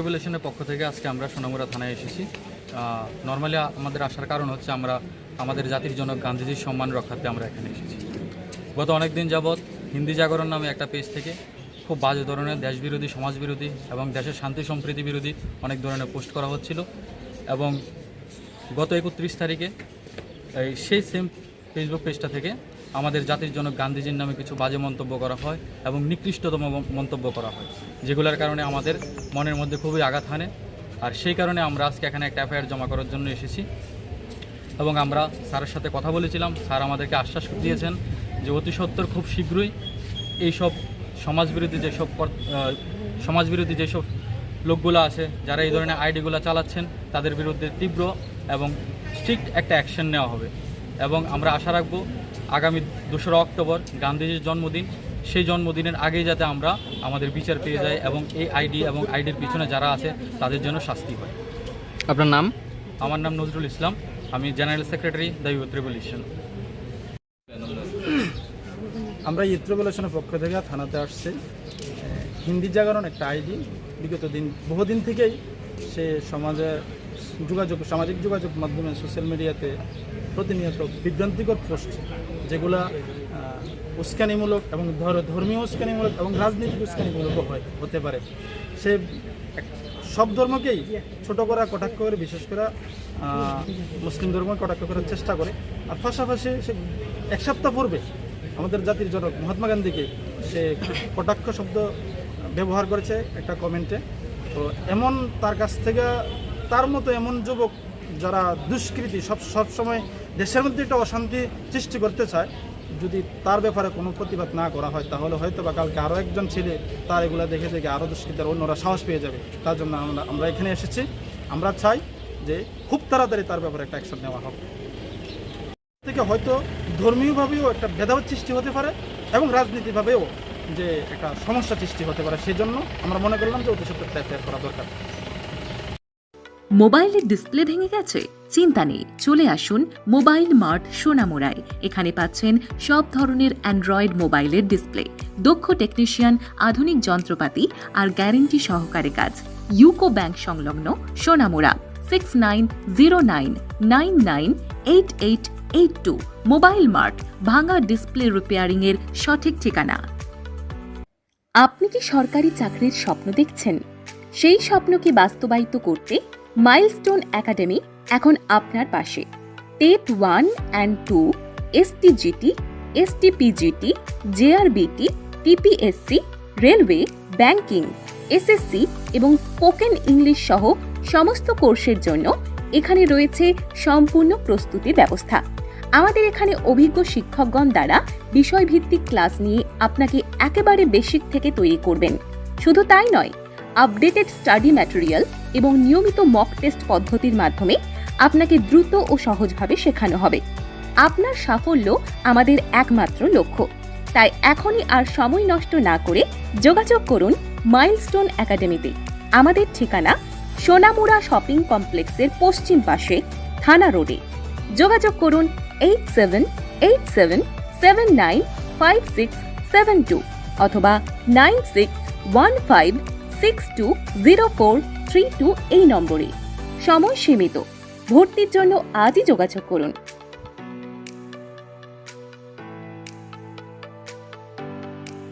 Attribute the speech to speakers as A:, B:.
A: রেভুলেশনের পক্ষ থেকে আজকে আমরা সোনামুড়া থানায় এসেছি। নর্মালি আমাদের আসার কারণ হচ্ছে আমরা আমাদের জাতির জন্য গান্ধীজির সম্মান রক্ষার্থে আমরা এখানে এসেছি। গত অনেক দিন যাবৎ হিন্দি জাগরণ নামে একটা পেজ থেকে খুব বাজে ধরনের দেশবিরোধী, সমাজবিরোধী এবং দেশের শান্তি সম্প্রীতি বিরোধী অনেক ধরনের পোস্ট করা হচ্ছিল এবং গত একত্রিশ তারিখে সেই সেম ফেসবুক পেজটা থেকে আমাদের জাতির জন্য গান্ধীজির নামে কিছু বাজে মন্তব্য করা হয় এবং নিকৃষ্টতম মন্তব্য করা হয়। যেগুলোর কারণে আমাদের মনের মধ্যে খুবই আঘাত হানে। আর সেই কারণে আমরা আজকে এখানে একটা এফআইআর জমা করার জন্য এসেছি। এবং আমরা স্যারের সাথে কথা বলেছিলাম। স্যার আমাদেরকে আশ্বাস দিয়েছেন যে অতি সত্বর খুব শীঘ্রই এইসব সমাজবিরোধী যেসব সমাজবিরোধী যেসব লোকগুলো আছে, যারা এই ধরনের আইডিগুলো চালাচ্ছেন, তাদের বিরুদ্ধে তীব্র এবং স্ট্রিক্ট একটা অ্যাকশন নেওয়া হবে। এবং আমরা আশা রাখব আগামী দোসরা অক্টোবর গান্ধীজির জন্মদিন। সেই জন্মদিনের আগেই যাতে আমরা আমাদের বিচার পেয়ে যাই এবং এই আইডি এবং আইডির পিছনে যারা আছে তাদের জন্য শাস্তি হয়।
B: আপনার নাম?
A: আমার নাম নজরুল ইসলাম। আমি general secretary the youth revolution.
C: আমরা ইউথ রেভলিউশনের পক্ষ থেকে থানাতে আসছি। হিন্দি জাগরণ একটা আইডি। বিগত দিন বহুদিন থেকেই সে সমাজে যোগাযোগ, সামাজিক যোগাযোগ মাধ্যমে সোশ্যাল মিডিয়াতে প্রতিনিয়ত বিভ্রান্তিকর পোস্ট যেগুলা উস্কানিমূলক এবং ধর- ধর্মীয় উস্কানিমূলক এবং রাজনৈতিক উস্কানিমূলকও হয়, হতে পারে। সে সব ধর্মকেই ছোট করা, কটাক্ষ করে, বিশেষ করে মুসলিম ধর্ম কটাক্ষ করার চেষ্টা করে। আর পাশাপাশি সে এক সপ্তাহ পূর্বে আমাদের জাতির জনক মহাত্মা গান্ধীকে সে কটাক্ষ শব্দ ব্যবহার করেছে একটা কমেন্টে তো এমন তার কাছ থেকে তার মতো এমন যুবক যারা দুষ্কৃতি, সব সবসময় দেশের মধ্যে একটা অশান্তি সৃষ্টি করতে চায়, যদি তার ব্যাপারে কোনো প্রতিবাদ না করা হয়, তাহলে হয়তো বা কালকে আরও একজন ছেলে তার এগুলো দেখে দেখে আরও দুষ্কৃতার অন্যরা সাহস পেয়ে যাবে। তার জন্য আমরা আমরা এখানে এসেছি। আমরা চাই যে খুব তাড়াতাড়ি তার ব্যাপারে একটা অ্যাকশন নেওয়া হবে থেকে হয়তো ধর্মীয়ভাবেও একটা ভেদাভেদ সৃষ্টি হতে পারে এবং রাজনীতিভাবেও যে একটা সমস্যা সৃষ্টি হতে পারে, সেজন্য আমরা মনে করলাম যে অতি সত্তর এফআইআর করা দরকার।
D: মোবাইলের ডিসপ্লে ভেঙে গেছে? চিন্তা নেই, চলে আসুন মোবাইল মার্ট সোনামুড়ায়। এখানে পাচ্ছেন সব ধরনের অ্যান্ড্রয়েড মোবাইলের ডিসপ্লে। দক্ষ টেকনিশিয়ান, আধুনিক যন্ত্রপাতি আর গ্যারেন্টি সহকারে কাজ। ইউকো ব্যাংক সংলগ্ন Sonamura six nine zero nine nine nine eight eight eight two mobile mart, ভাঙা ডিসপ্লে রিপেয়ারিং এর সঠিক ঠিকানা। আপনি কি সরকারি চাকরির স্বপ্ন দেখছেন? সেই স্বপ্নকে বাস্তবায়িত করতে মাইলস্টোন একাডেমি এখন আপনার পাশে। TET one and two STGT STPGT JRBT TPSC railway banking SSC এবং স্পোকেন ইংলিশ সহ সমস্ত কোর্সের জন্য এখানে রয়েছে সম্পূর্ণ প্রস্তুতির ব্যবস্থা। আমাদের এখানে অভিজ্ঞ শিক্ষকগণ দ্বারা বিষয়ভিত্তিক ক্লাস নিয়ে আপনাকে একেবারে বেসিক থেকে তৈরি করবেন। শুধু তাই নয় আপডেটেড স্টাডি ম্যাটেরিয়াল এবং নিয়মিত মক টেস্ট পদ্ধতির মাধ্যমে আপনাকে দ্রুত ও সহজভাবে শেখানো হবে। আপনার সাফল্য আমাদের একমাত্র লক্ষ্য। তাই এখনই আর সময় নষ্ট না করে যোগাযোগ করুন মাইলস্টোন একাডেমিতে আমাদের ঠিকানা সোনামুড়া শপিং কমপ্লেক্সের পশ্চিম পাশে থানা রোডে। যোগাযোগ করুন eight seven eight seven seven nine five six seven two অথবা nine six one five six two zero four three two এই নম্বরে। সময় সীমিত। ভর্তির জন্য আজই যোগাযোগ করুন।